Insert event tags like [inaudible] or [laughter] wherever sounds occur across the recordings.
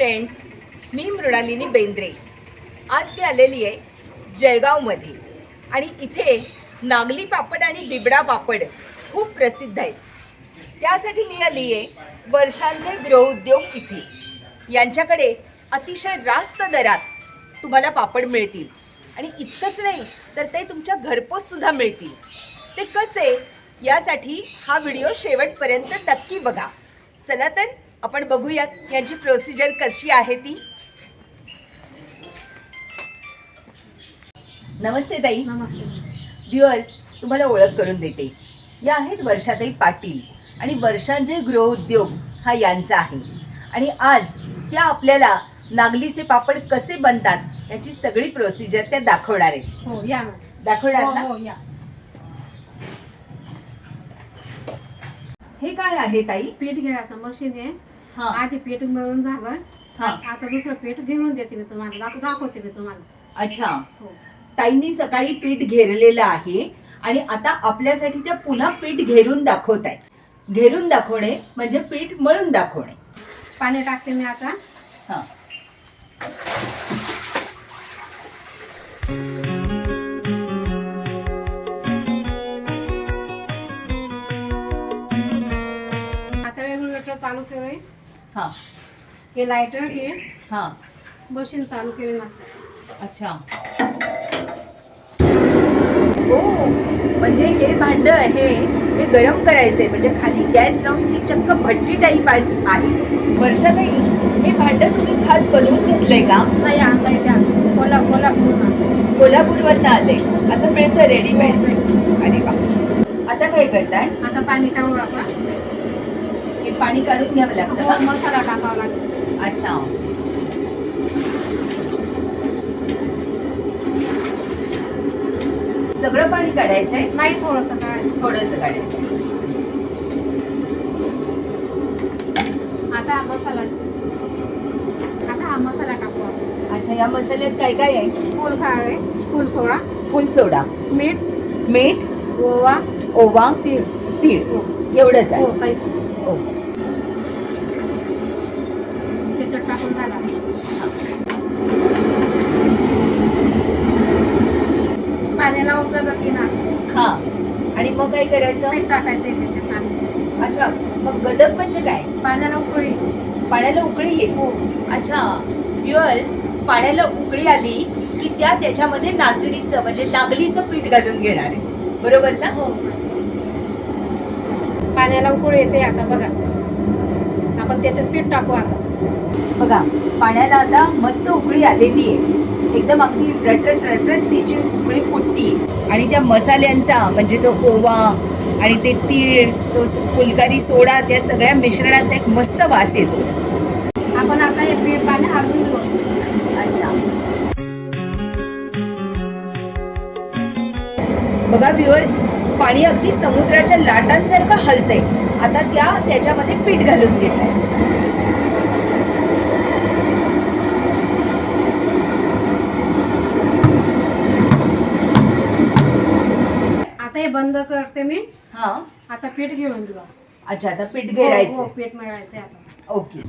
Friends मी मृणालिनी बेंद्रे. आज मी आलेली आहे जळगावमध्ये. आणि इथे नागली पापड आणि बिबडा पापड खूप प्रसिद्ध आहेत. त्यासाठी मी आली आहे वर्षांचे गृहउद्योग इथे यांच्याकडे अतिशय रास्त दरात तुम्हाला पापड मिळतील. आणि इतकंच नाही तर ते तुमच्या घरपोचसुद्धा मिळतील. ते कसे? यासाठी हा व्हिडिओ शेवटपर्यंत नक्की बघा. चला तर आपण बघूयात यांची प्रोसिजर कशी आहे ती. नमस्ते ताई. नमस्ते. व्ह्युअर्स तुम्हाला ओळख करून देते. या आहेत वर्षाताई पाटील आणि वर्षांचे गृहउद्योग हा यांचा आहे. आणि आज त्या आपल्याला नागलीचे पापड कसे बनतात याची सगळी प्रोसिजर त्या दाखवणार आहेत. हो या. दाखवणार हो ना? हो या. हे काय आहे ताई? पीठ घ्यायचं मशीन आहे. हा. आधी पीठ मळून झालं. हा. आता दुसरं पीठ घेऊन देते मी तुम्हाला. दाख- दाखवते मी तुम्हाला. अच्छा. हो. ताईंनी सकाळी पीठ घेरलेलं आहे आणि आता आपल्यासाठी त्या पुन्हा पीठ घेरून दाखवत आहेत घेरून दाखवणे म्हणजे पीठ मळून दाखवणे. पाणी टाकते मी आता. हा. हे लायटर हे हा. मशीन चालू केली ना अच्छा. हो म्हणजे हे भांड आहे हे गरम करायचंय. म्हणजे खाली गॅस लावून ही चक्क भट्टी टाईप आहे. वर्षाताई हे भांड तुम्ही खास बनवून घेतलंय का? नाही आणता येते आता. कोल्हा कोल्हापूर. कोल्हापूरवरनं आलंय. असं मिळतं रेडीमेड अरे वा आता काय करताय? आता पाणी काढू आता हे पाणी काढून घ्यावं लागतं. हो, मसाला टाकावा लागेल अच्छा. सगळं पाणी काढायचंय? नाही थोडस काढायचं. थोडस काढायचं आता हा मसाला आता हा मसाला टाकू आपण. अच्छा या मसाल्यात काय काय आहे? फुल काळे फुल सोडा. फुल सोडा. मीठ. मीठ ओवा. ओवा तीळ. तीळ. हो. एवढंच आहे. हो काहीच नाही. हो. त्याच्यात टाकून झाला हा. आणि मग काय करायचं? मीठ टाकायचं त्याच्यात आणि अच्छा. मग गदक म्हणजे काय? पाण्याला उकळी. पाण्याला उकळी येईल हो. अच्छा. व्ह्युअर्स पाण्याला उकळी आली की त्या त्याच्यामध्ये नाचणीचं म्हणजे नागलीचं पीठ घालून घेणार आहे. बरोबर ना? हो. पाण्याला उकळी येते आता बघा. आपण त्याच्यात पीठ टाकू आता. बघा पाण्याला आता मस्त उकळी आलेली आहे. एकदम अगदी रटरट रटरट तिची उकळी फुटती. आणि त्या मसाल्यांचा म्हणजे तो ओवा आणि ते तीळ तो फुलकारी सोडा त्या सगळ्या मिश्रणाचा एक मस्त वास येतो. आपण आता हे पीठ पाणी हलवून घेऊ अच्छा. बघा व्ह्युअर्स पाणी अगदी समुद्राच्या लाटांसारखं हलतंय. आता त्या त्याच्यामध्ये पीठ घालून घेत आहे आता हे बंद करते मी. हा. आता पीठ घेऊन घेऊ अच्छा आता पीठ हो, घेरायचं हो, पीठ मिळायचं आता. ओके.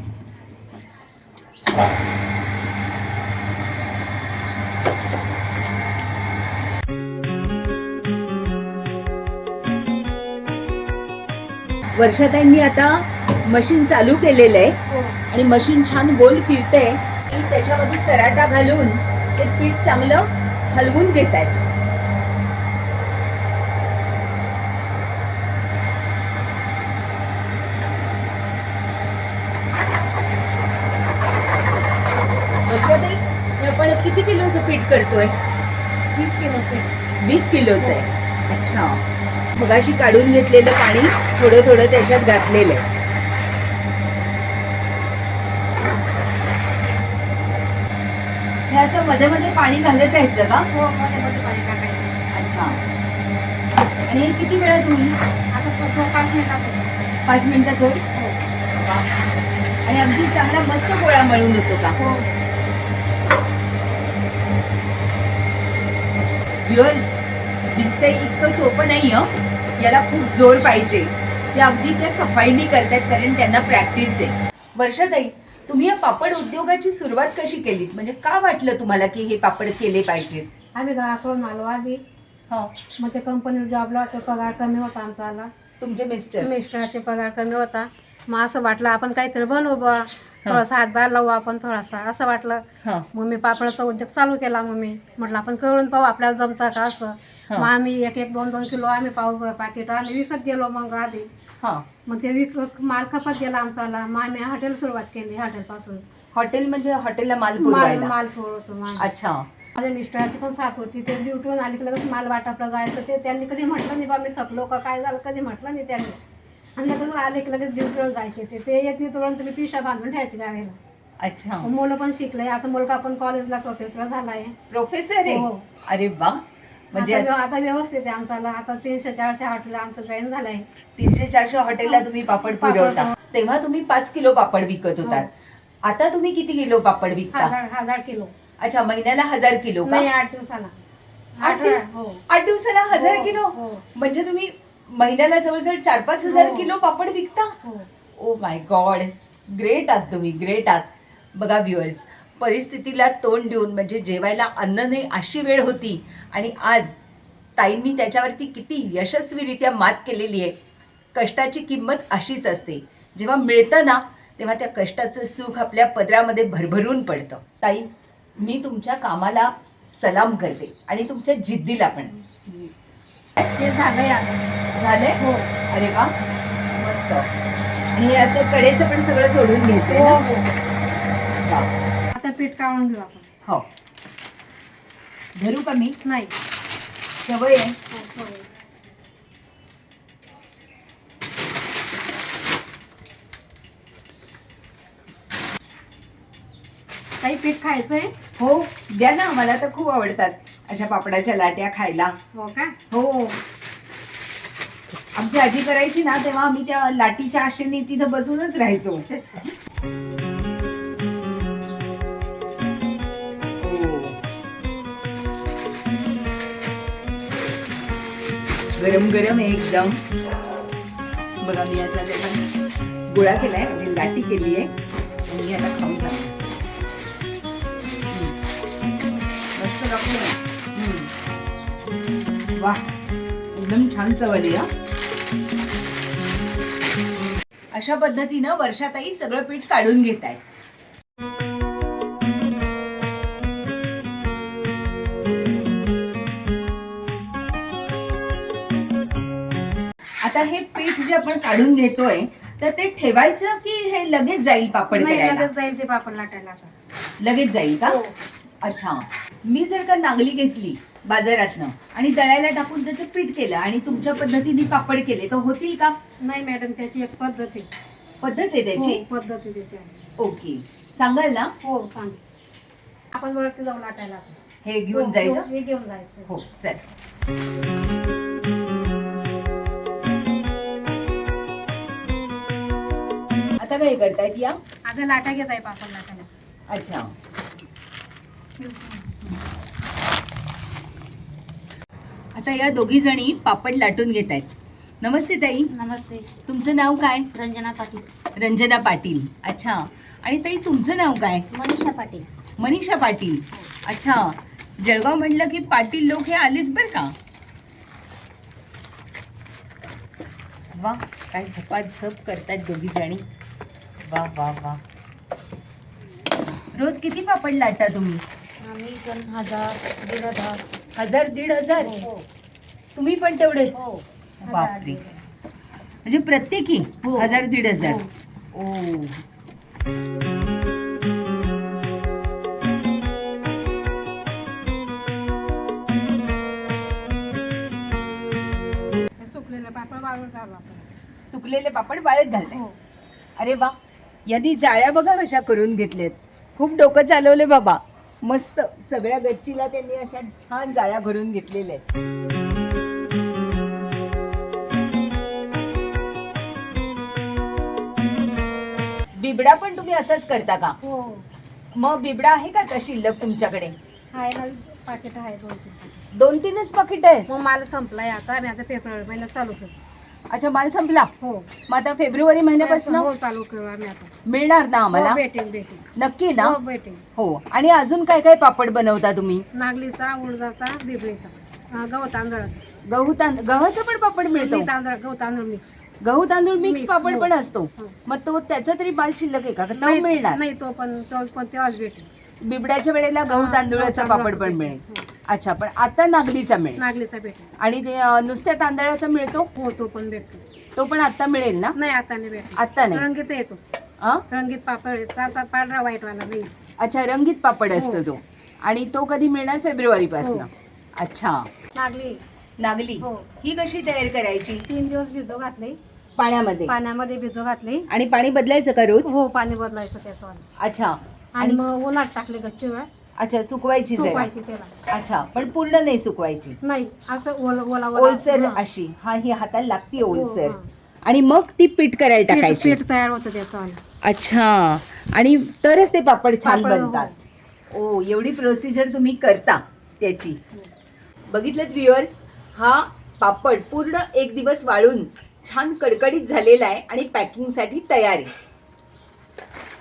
वर्षाताईंनी आता मशीन चालू केलेलं आहे हो. आणि मशीन छान गोल फिरते आणि त्याच्यामध्ये सराटा घालून ते पीठ चांगलं हलवून घेत आहेत वर्षाताई, हे आपण किती किलोचं पीठ करतोय. वीस किलोचे. वीस किलोचं. आहे अच्छा. मगाशी काढून घेतलेलं पाणी थोडं थोडं त्याच्यात घातलेलं आहे. हे असं मध्ये मध्ये पाणी घालत राहायचं का? हो मध्ये मध्ये पाणी टाकायचं. अच्छा. आणि हे किती वेळात होईल आता फक्त पाच मिनिटात होतं. पाच मिनिटात होईल? हो. आणि अगदी चांगला मस्त गोळा मळून होतो का? हो. व्ह्युअर्स दिसतंय इतकं सोपं नाही हं. याला खूप जोर पाहिजे. ते अगदी त्या सफाईनी करतात कारण त्यांना प्रॅक्टिस आहे. वर्षाताई तुम्ही या पापड उद्योगाची सुरुवात कशी केलीत? म्हणजे का वाटलं तुम्हाला की हे पापड केले पाहिजेत आम्ही गावाकडून आलो आधी. हा. मग ते कंपनीवर जॉबला होते पगार कमी होता आमचा आला. तुमचे मिस्टर मिस्टराचे पगार कमी होता. मग असं वाटलं आपण काहीतरी बनवू बा थोडासा हातभार लावू आपण थोडासा. असं वाटलं. हा. मग मी पापडाचा उद्योग चालू केला मग मी म्हटलं आपण करून पाहू आपल्याला जमतं का असं? हा. मग आम्ही एक एक दोन दोन किलो आम्ही पाहू पाकिट आम्ही विकत गेलो मग आधी. हा. मग ते विक माल खपत गेला आमचाला मग आम्ही हॉटेल सुरुवात केली हॉटेलपासून. हॉटेल म्हणजे हॉटेलला माल माल पुरवायला? माल पुरवतो. अच्छा. माझ्या मिस्टराची पण साथ होती. ते ड्युटीवरून आली की लगेच माल वाटपला जायचं. ते त्यांनी कधी म्हटलं नाही बा मी थकलो का काय झालं कधी म्हटलं नाही त्यांनी. आणि लगेच आले की लगेच ड्युटीवर जायचे ते. ते येत नाही तोपर्यंत तुम्ही पिशा बांधून ठेवायची गावाला. अच्छा. मुलं पण शिकले. आता मुलगा पण कॉलेजला प्रोफेसर झालाय. प्रोफेसर आहे? हो. अरे वा. म्हणजे आता व्यव- आता व्यवस्थित आहे आमचाला आता तीनशे चारशे हॉटेल आमचं जॉईन झालंय. तीनशे चारशे हॉटेलला तुम्ही पापड पापड पुरवता. हो. तेव्हा तुम्ही पाच किलो पापड विकत होतात. आता तुम्ही किती किलो पापड विकता? हजार हजार किलो. अच्छा महिन्याला हजार किलो का? नाही आठ दिवसाला. आठ आठ दिव- हो. आठ दिवसाला हजार हो, किलो? हो. म्हणजे तुम्ही महिन्याला जवळजवळ चार पाच हजार हो. किलो पापड विकता? हो. ओ माय गॉड ग्रेट आहात तुम्ही ग्रेट आहात. बघा व्ह्युअर्स परिस्थितीला तोंड देऊन म्हणजे जेवायला अन्न नाही अशी वेळ होती. आणि आज ताईंनी त्याच्यावरती किती यशस्वीरित्या मात केलेली आहे. कष्टाची किंमत अशीच असते. जेव्हा मिळतं ना तेव्हा त्या कष्टाचं सुख आपल्या पदरामध्ये भरभरून पडतं. ताई मी तुमच्या कामाला सलाम करते आणि तुमच्या जिद्दीला पण. ते झालंय झालंय हो. अरे वा मस्त. आणि हे असं कडेचं पण सगळं सोडून घ्यायचंय हो ना हो. वा. आता पीठ काढून घेऊ आपण. हो. धरू का मी? नाही. सवय आहे. हो, हो. काही पीठ खायचंय? हो द्या ना. मला तर खूप आवडतात अशा पापडाच्या लाट्या खायला. हो का? हो. आमची आजी करायची ना तेव्हा आम्ही त्या लाटीच्या आशेने तिथं बसूनच राहायचो. हो. गरम गरम आहे एकदम. बघा मी असा त्याचा गोळा केलाय म्हणजे लाटी केली आहे. आणि मी आता खाऊन जाणार मस्त वा एकदम छान चव आली हा. अशा पद्धतीनं वर्षाताई सगळं पीठ काढून घेत आहेत. आता हे पीठ जे आपण काढून घेतोय तर ते ठेवायचं की हे लगेच जाईल पापड नाही करायला? लगेच जाईल ते पापड लाटायला आता. लगेच जाईल का? हो. अच्छा. मी जर का नागली घेतली बाजारातनं आणि दळायला टाकून त्याचं पीठ केलं आणि तुमच्या पद्धतीने पापड केले तर होतील का? नाही मॅडम त्याची एक पद्धत आहे. पद्धत आहे त्याची? हो, पद्धत आहे त्याची ओके. सांगाल ना? हो सांग. आपण वरती जाऊ लाटायला. हे घेऊन हो, जायचं? हे घेऊन जायचं. हो चल. आता काय करतायत या? आता लाटा घेत आहे पापड लाटायला. अच्छा. आता या दोघी जणी पापड लाटून घेत आहेत नमस्ते ताई. नमस्ते. तुमचं नाव काय? रंजना पाटील. रंजना पाटील. अच्छा. आणि ताई तुमचं नाव काय? मनीषा पाटील. मनीषा पाटील. अच्छा. जळगाव म्हणलं की पाटील लोक हे आलेच बर का? वा काय झपाझप करतात दोघी जणी. वा वा वा. रोज किती पापड लाटा तुम्ही? आम्ही पण हजार दीड हजार. हजार दीड हजार? हो. तुम्ही पण तेवढेच? हो. बापरे. म्हणजे प्रत्येकी हो. हजार दीड हजार. हो. ओ हे सुकलेलं पापड वाळून घालू आपण. सुकलेले पापड वाळत घालताय. हो. अरे वा. यांनी जाळ्या बघा कशा करून घेतल्यात. खूप डोकं चालवले बाबा. मस्त. सगळ्या गच्चीला त्यांनी अशा छान जाळ्या भरून घेतलेल्या आहेत. बिबडा पण तुम्ही असंच करता का? हो. मग बिबडा आहे का आता शिल्लक तुमच्याकडे? आहे ना पाकिट आहे दोन तीन पाकिट. दोन तीनच पाकिट आहेत? मग माल संपलाय आता आम्ही आता फेब्रुवारी महिन्यात चालू केलं अच्छा माल संपला? हो. मग आता फेब्रुवारी महिन्यापासून? हो चालू करू आम्ही आता. मिळणार ना आम्हाला? हो भेटेल भेटेल. नक्की ना? हो भेटेल. हो. आणि अजून काय काय पापड बनवता तुम्ही? नागलीचा उडदाचा बिबळीचा गहू तांदळाचा. गहू तांदूळ गव्हाचं पण पापड मिळतो? मी तांदळ गहू तांदूळ मिक्स. गहू तांदूळ मिक्स पापड हो. पण असतो. हो. मग तो त्याचा तरी माल शिल्लक आहे का? तो नाही मिळणार? नाही तो पण तो पण तेव्हाच भेटेल. बिबड्याच्या वेळेला गहू हा, तांदूळाचा पापड पण मिळेल. भेटेल. अच्छा पण आता नागलीचा मिळेल. नागलीचा भेटेल. आणि ते अं, नुसत्या तांदळाचा मिळतो? हो तो पण भेटतो तो पण आता मिळेल ना? नाही आता नाही भेटेल. आता नाही. रंगीत येतो अं? रंगीत पापड आहे. साचा पांढरा व्हाईट वाला नाही. अच्छा रंगीत पापड असतो हो. तो. आणि तो कधी मिळणार? फेब्रुवारी पासून हो. अच्छा. नागली. नागली. हो. ही कशी तयार करायची? तीन दिवस भिजू घातले. पाण्यामध्ये? पाण्यामध्ये भिजू घातले. आणि पाणी बदलायचं का रोज? हो पाणी बदलायचं त्याचं अच्छा. आणि मग उन्हात टाकले गच्चीवर अच्छा सुकवायची. सुकवायची त्याला. अच्छा पण पूर्ण नाही सुकवायची. नाही असं ओला ओला ओला. ओलसर हा. अशी. हा ही हाताला लागती हो, ओलसर. हा. आणि मग ती पीठ करायला टाकायची. पीठ तयार होतं त्याचं अच्छा. आणि तरच ते पापड छान पापड, हो. बनतात. ओ एवढी प्रोसिजर तुम्ही करता त्याची. बघितलं व्ह्युअर्स हा पापड पूर्ण एक दिवस वाळून छान कडकडीत झालेला आहे आणि पॅकिंगसाठी तयार आहे.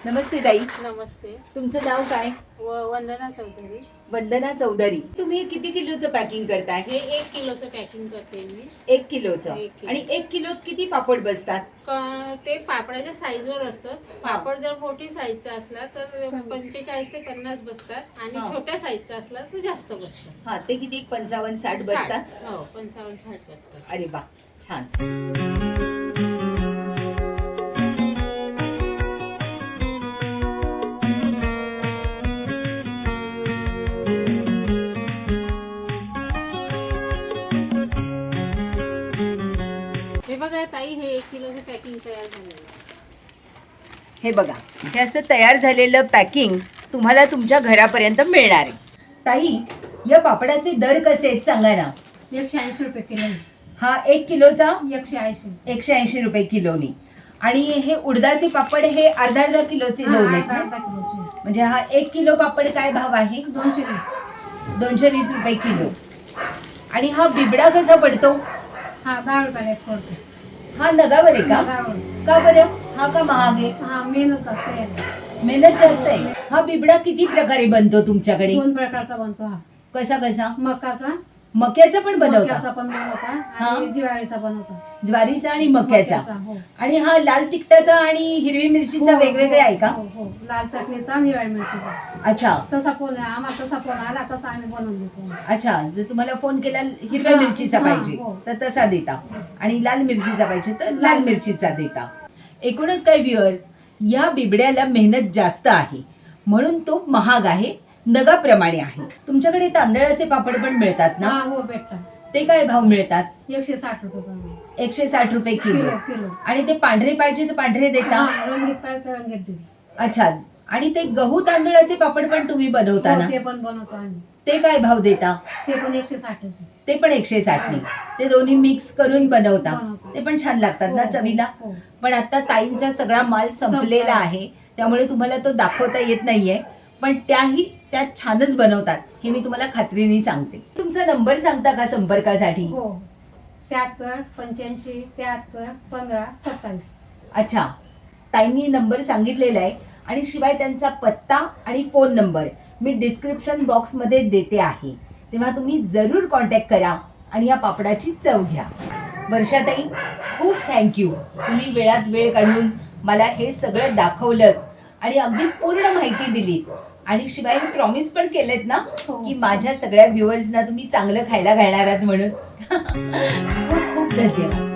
नमस्ते ताई. नमस्ते. तुमचं नाव काय? वंदना चौधरी. वंदना चौधरी. तुम्ही किती किलोचं पॅकिंग करताय? हे एक किलोचं पॅकिंग करते मी. एक किलोचं. एक किलो. आणि एक किलोत किती पापड बसतात? क- ते पापडाच्या साईजवर असतं पापड जर मोठी साईजचा असला तर पंचेचाळीस ते पन्नास बसतात. आणि हा. छोट्या साईजचा असला तर जास्त बसतात. हा ते किती? पंचावन्न साठ बसतात? साठ. हो पंचावन्न साठ बसतात. अरे वा छान. हे बघा हे असं तयार झालेलं पॅकिंग तुम्हाला तुमच्या घरापर्यंत मिळणार आहे. ताई या पापडाचे दर कसे आहेत सांगा ना. एकशे ऐंशी रुपये किलो हा एक किलोचा? एकशे ऐंशी. एकशे ऐंशी रुपये किलोनी आणि हे उडदाचे पापड हे अर्धा अर्धा किलोचे हा, दोन आहेत अर्धा ना? अर्धा किलोचे. म्हणजे हा एक किलो पापड काय भाव आहे? दोनशे वीस. दोनशे वीस रुपये किलो. आणि हा बिबडा कसा पडतो? हा दहा रुपयाला एक पडतो. हा नगावर आहे का. का बरं? हा का महाग आहे? हा मेहनत असते. मेहनत जास्त आहे. हा बिबडा किती प्रकारे बनतो तुमच्याकडे? दोन प्रकारचा बनतो हा. कसा कसा? मकाचा. मक्याचा पण बनवता? मक्याचा पण बनवता हा. आणि ज्वारीचा बनवता. ज्वारीचा आणि मक्याचा. हो. आणि हा लाल तिखटाचा आणि हिरवी मिरचीचा हो, वेगवेगळा आहे का? हो हो. लाल चटणीचा आणि हिरव्या मिरचीचा. अच्छा. तसा फोन आम्हाला तसा फोन आला तसा आम्ही बनवून देतो. अच्छा जर तुम्हाला फोन केला हिरव्या हा, मिरचीचा हा, पाहिजे हो. तर तसा देता. आणि लाल मिरचीचा पाहिजे तर लाल मिरचीचा देता. एकूणच काय व्ह्युअर्स या बिबड्याला मेहनत जास्त आहे. म्हणून तो महाग आहे नगाप्रमाणे आहे. तुमच्याकडे तांदळाचे पापड पण मिळतात ना? हा हो भेटतात. ते काय भाव मिळतात? एकशे साठ रुपये एकशे साठ रुपये किलो. Kilo kilo. आणि ते पांढरे पाहिजे तर पांढरे देता. हा रंगीत पाहिजे तर रंगीत देऊ अच्छा आणि ते गहू तांदळाचे पापड पण तुम्ही बनवता हो, ना ते पण बनवतो आम्ही. ते काय भाव देता? ते पण एकशे साठचे ते पण एकशे साठने ते दोन्ही मिक्स करून बनवता. बनवतो. ते पण छान लागतात ना हो, चवीला? हो. पण आता ताईंचा सगळा माल संपलेला संपला. आहे. त्यामुळे तुम्हाला तो दाखवता येत नाहीये. पण त्याही त्या छानच बनवतात. हे मी तुम्हाला खात्रीने सांगते. तुमचा नंबर सांगता का संपर्कासाठी? हो. त्र्याहत्तर पंच्याऐंशी त्र्याहत्तर पंधरा सत्तावीस. अच्छा. ताईंनी नंबर सांगितलेला आहे. आणि शिवाय त्यांचा पत्ता आणि फोन नंबर मी डिस्क्रिप्शन बॉक्समध्ये देते आहे. तेव्हा तुम्ही जरूर कॉन्टॅक्ट करा आणि या पापडाची चव घ्या. वर्षाताई खूप थँक्यू तुम्ही वेळात वेळ काढून मला हे सगळं दाखवलं आणि अगदी पूर्ण माहिती दिली आणि शिवाय हे प्रॉमिस पण केलेत ना हो. की माझ्या सगळ्या व्ह्युअर्सना तुम्ही चांगलं खायला घालणार आहात म्हणून. [laughs] खूप खूप धन्यवाद.